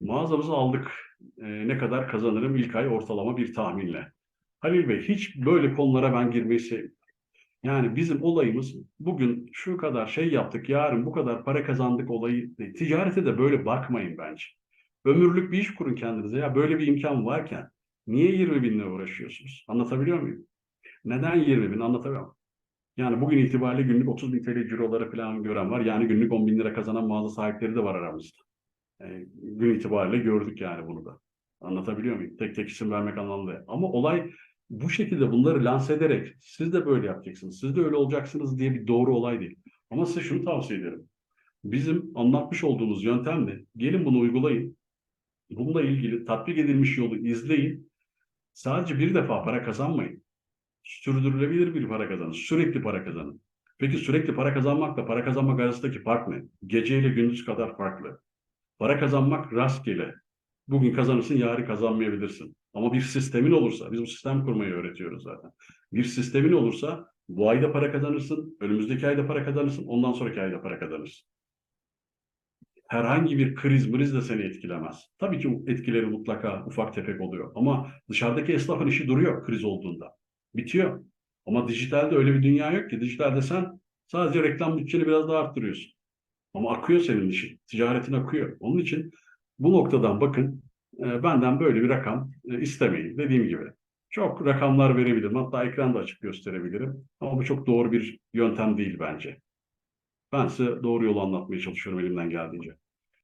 Mağazamızı aldık. Ee, ne kadar kazanırım ilk ay ortalama bir tahminle. Halil Bey hiç böyle konulara ben girmeyi sevmiyorum. Yani bizim olayımız bugün şu kadar şey yaptık, yarın bu kadar para kazandık olayı. Ticarete de böyle bakmayın bence. Ömürlük bir iş kurun kendinize. Ya böyle bir imkan varken niye 20 binle uğraşıyorsunuz? Anlatabiliyor muyum? Neden 20 bin anlatamıyorum. Yani bugün itibariyle günlük 30 bin TL ciroları falan gören var. Yani günlük 10 bin lira kazanan mağaza sahipleri de var aramızda. E, gün itibariyle gördük yani bunu da. Anlatabiliyor muyum? Tek tek isim vermek anlamında. Ama olay bu şekilde bunları lanse ederek siz de böyle yapacaksınız, siz de öyle olacaksınız diye bir doğru olay değil. Ama size şunu tavsiye ederim. Bizim anlatmış olduğumuz yöntemle gelin bunu uygulayın. Bununla ilgili tatbik edilmiş yolu izleyin. Sadece bir defa para kazanmayın. Sürdürülebilir bir para kazanın. Sürekli para kazanın. Peki sürekli para kazanmakla para kazanmak arasındaki fark ne? Gece ile gündüz kadar farklı. Para kazanmak rastgele. Bugün kazanırsın, yarın kazanmayabilirsin. Ama bir sistemin olursa, biz bu sistem kurmayı öğretiyoruz zaten. Bir sistemin olursa bu ayda para kazanırsın, önümüzdeki ayda para kazanırsın, ondan sonraki ayda para kazanırsın. Herhangi bir kriz mriz de seni etkilemez. Tabii ki etkileri mutlaka ufak tefek oluyor. Ama dışarıdaki esnafın işi duruyor kriz olduğunda. Bitiyor. Ama dijitalde öyle bir dünya yok ki. Dijitalde sen sadece reklam bütçeni biraz daha arttırıyorsun. Ama akıyor senin işin. Ticaretin akıyor. Onun için bu noktadan bakın e, benden böyle bir rakam e, istemeyin. Dediğim gibi çok rakamlar verebilirim. Hatta ekranda açık gösterebilirim. Ama bu çok doğru bir yöntem değil bence. Ben size doğru yolu anlatmaya çalışıyorum elimden geldiğince.